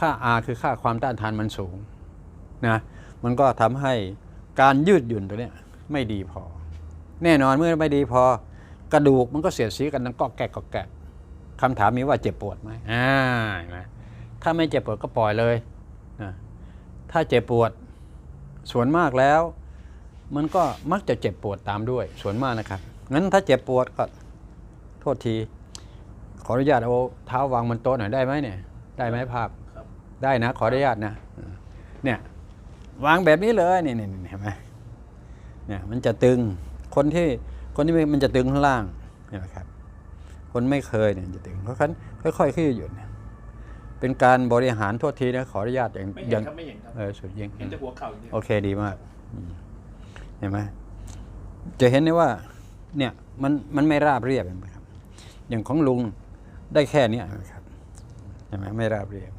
ค่า R คือค่าความต้านทานมันสูงนะมันก็ทำให้การยืดหยุ่นตัวเนี้ยไม่ดีพอ แน่นอนเมื่อไม่ดีพอ กระดูกมันก็เสียดสีกันดังก็แกกก็แกกคำถามมีว่าเจ็บปวดไหมอ่านไหมถ้าไม่เจ็บปวดก็ปล่อยเลยนะถ้าเจ็บปวดส่วนมากแล้ว มันก็มักจะเจ็บปวดตามด้วยส่วนมากนะครับงั้นถ้าเจ็บปวดก็โทษที ขออนุญาตเอาเท้าวางบนโต๊ะหน่อยได้ไหมเนี่ย ได้ไหมภาพ ได้นะ ขออนุญาตนะ เนี่ยวางแบบนี้เลยนี่นี่นี่เห็นไหมเนี่ยมันจะตึงคนที่คนที่ไม่มันจะตึงข้างล่างเห็นไหมครับ คนไม่เคยเนี่ยจะตึงเพราะฉะนั้นค่อยๆขึ้นหยุดเนี่ยเป็นการบริหารโทษทีนะขออนุญาตอย่างไม่อเห็ย่านงครับไม่เห็นครับเออสุดยิ่ง เห็นแต่หัวเข่าอย่างเดียวโอเคดีมากอืมเห็นไหมจะเห็นได้ว่า เนี่ยมันมันไม่ราบเรียบเห็นไหมครับ อย่างของลุงได้แค่เนี้ยเห็นไหมครับเห็นไหมไม่ราบเรียบ